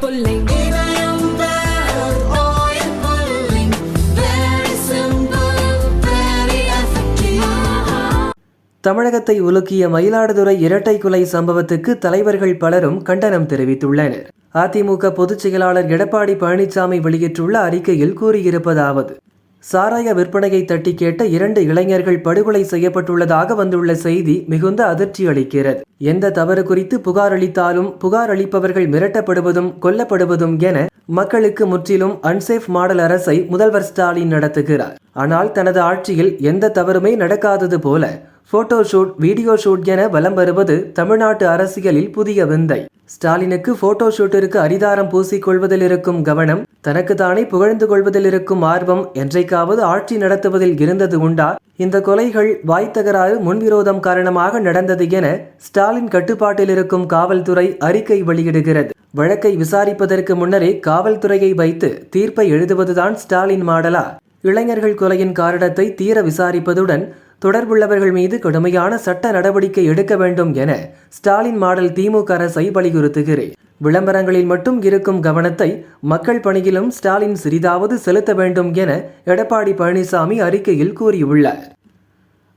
pulling. oil pulling. Very simple, very effective. தமிழகத்தை உலுக்கிய மயிலாடுதுறை இரட்டை கொலை சம்பவத்துக்கு தலைவர்கள் பலரும் கண்டனம் தெரிவித்துள்ளனர் அதிமுக பொதுச் செயலாளர் எடப்பாடி பழனிசாமி வெளியிட்டுள்ள அறிக்கையில் கூறியிருப்பதாவது சாராய விற்பனையை தட்டி கேட்ட இரண்டு இளைஞர்கள் படுகொலை செய்யப்பட்டுள்ளதாக வந்துள்ள செய்தி மிகுந்த அதிர்ச்சி அளிக்கிறது. எந்த தவறு குறித்து புகார் அளித்தாலும் புகார் அளிப்பவர்கள் மிரட்டப்படுவதும் கொல்லப்படுவதும் என மக்களுக்கு முற்றிலும் அன்சேஃப் மாடல் அரசை முதல்வர் ஸ்டாலின் நடத்துகிறார். ஆனால் தனது ஆட்சியில் எந்த தவறுமே நடக்காதது போல போட்டோ ஷூட் வீடியோ ஷூட் என வலம் வருவது தமிழ்நாட்டு அரசியலில் புதிய விந்தை. ஸ்டாலினுக்கு போட்டோ ஷூட்டிற்கு அரிதாரம் பூசிக்கொள்வதில் இருக்கும் கவனம் தனக்கு தானே புகழ்ந்து கொள்வதில் இருக்கும் ஆர்வம் என்றைக்காவது ஆட்சி நடத்துவதில் இருந்தது உண்டா? இந்த கொலைகள் வாய் தகராறு முன்விரோதம் காரணமாக நடந்தது என ஸ்டாலின் கட்டுப்பாட்டில் இருக்கும் காவல்துறை அறிக்கை வெளியிடுகிறது. வழக்கை விசாரிப்பதற்கு முன்னரே காவல்துறையை வைத்து தீர்ப்பை எழுதுவதுதான் ஸ்டாலின் மாடலா. இளைஞர்கள் கொலையின் காரணத்தை தீர விசாரிப்பதுடன் தொடர்புள்ளவர்கள் மீது கடுமையான சட்ட நடவடிக்கை எடுக்க வேண்டும் என ஸ்டாலின் மாடல் திமுக அரசை வலியுறுத்துகிறேன் விளம்பரங்களில் மட்டும் இருக்கும் கவனத்தை மக்கள் பணியிலும் ஸ்டாலின் சிறிதாவது செலுத்த வேண்டும் என எடப்பாடி பழனிசாமி அறிக்கையில் கூறியுள்ளார்.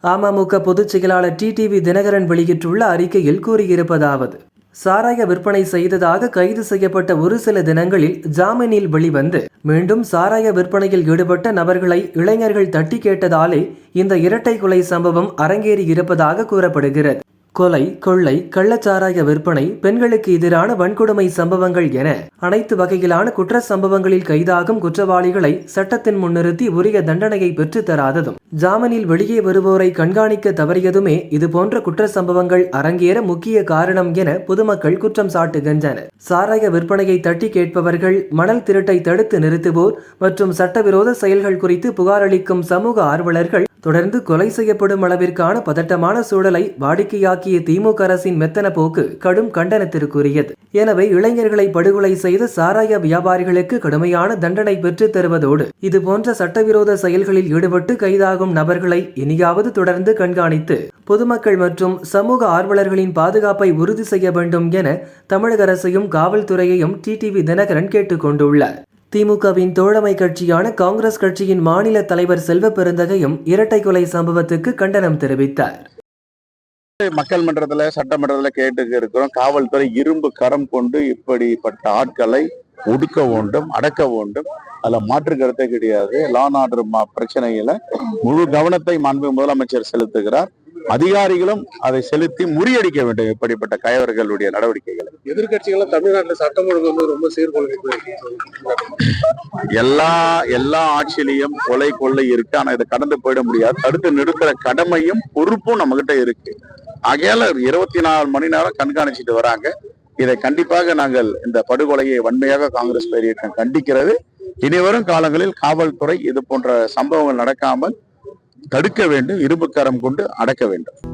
அமமுக பொதுச் செயலாளர் டிடிவி தினகரன் வெளியிட்டுள்ள அறிக்கையில் கூறியிருப்பதாவது சாராய விற்பனை செய்ததாக கைது செய்யப்பட்ட ஒரு சில தினங்களில் ஜாமீனில் வெளிவந்து மீண்டும் சாராய விற்பனையில் ஈடுபட்ட நபர்களை இளைஞர்கள் தட்டி கேட்டதாலே இந்த இரட்டை கொலை சம்பவம் அரங்கேறி இருப்பதாக கூறப்படுகிறது. கொலை கொள்ளை கள்ளச்சாராய விற்பனை பெண்களுக்கு எதிரான வன்கொடுமை சம்பவங்கள் என அனைத்து வகையிலான குற்ற சம்பவங்களில் கைதாகும் குற்றவாளிகளை சட்டத்தின் முன்னிறுத்தி உரிய தண்டனையை பெற்றுத்தராததும் ஜாமீனில் வெளியே வருவோரை கண்காணிக்க தவறியதுமே இதுபோன்ற குற்ற சம்பவங்கள் அரங்கேற முக்கிய காரணம் என பொதுமக்கள் குற்றம் சாட்டுகின்றனர். சாராய விற்பனையை தட்டி கேட்பவர்கள் மணல் திருட்டை தடுத்து நிறுத்துவோர் மற்றும் சட்டவிரோத செயல்கள் குறித்து புகாரளிக்கும் சமூக ஆர்வலர்கள் தொடர்ந்து கொலை செய்யப்படும் அளவிற்கான பதட்டமான சூழலை வாடிக்கையாக்கிய திமுக அரசின் மெத்தன போக்கு கடும் கண்டனத்திற்குரியது. எனவே இளைஞர்களை படுகொலை செய்த சாராய வியாபாரிகளுக்கு கடுமையான தண்டனை பெற்றுத் தருவதோடு இதுபோன்ற சட்டவிரோத செயல்களில் ஈடுபட்டு கைதாகும் நபர்களை இனியாவது தொடர்ந்து கண்காணித்து பொதுமக்கள் மற்றும் சமூக ஆர்வலர்களின் பாதுகாப்பை உறுதி செய்ய வேண்டும் என தமிழக அரசையும் காவல்துறையையும் டிடிவி தினகரன் கேட்டுக்கொண்டுள்ளார் திமுகவின் தோழமை கட்சியான காங்கிரஸ் கட்சியின் மாநில தலைவர் செல்வ பெருந்தகையும் இரட்டை கொலை சம்பவத்துக்கு கண்டனம் தெரிவித்தார். மக்கள் மன்றத்துல சட்டமன்றத்துல கேட்டு இருக்கிறோம். காவல்துறை இரும்பு கரம் கொண்டு இப்படிப்பட்ட ஆட்களை ஒடுக்க வேண்டும் அடக்க வேண்டும். அதுல மாற்று கருத்தே கிடையாது. லான் ஆர்டர் பிரச்சனையில முழு கவனத்தை மாண்பு முதலமைச்சர் செலுத்துகிறார். அதிகாரிகளும் அதை செலுத்தி முறியடிக்க வேண்டும் இப்படிப்பட்ட கயவர்களுடைய நடவடிக்கைகளை. எதிர்கட்சிகள் தமிழ்நாட்டுல சட்டம் ஒழுங்கு வந்து ரொம்ப சீர்குலைந்து எல்லா எல்லா ஆட்சியிலையும் கொலை கொள்ளை இருக்கு. ஆனா இதை கடந்து போயிட முடியாது. தடுத்து நிறுத்துற கடமையும் பொறுப்பும் நம்மகிட்ட இருக்கு. ஆகையால இருபத்தி நாலு மணி நேரம் கண்காணிச்சுட்டு வராங்க. இதை கண்டிப்பாக நாங்கள் இந்த படுகொலையை வன்மையாக காங்கிரஸ் பேரியக்கம் கண்டிக்கிறது. இனிவரும் காலங்களில் காவல்துறை இது போன்ற சம்பவங்கள் நடக்காமல் தடுக்க வேண்டும் இரும்புக்கரம் கொண்டு அடக்க வேண்டும்.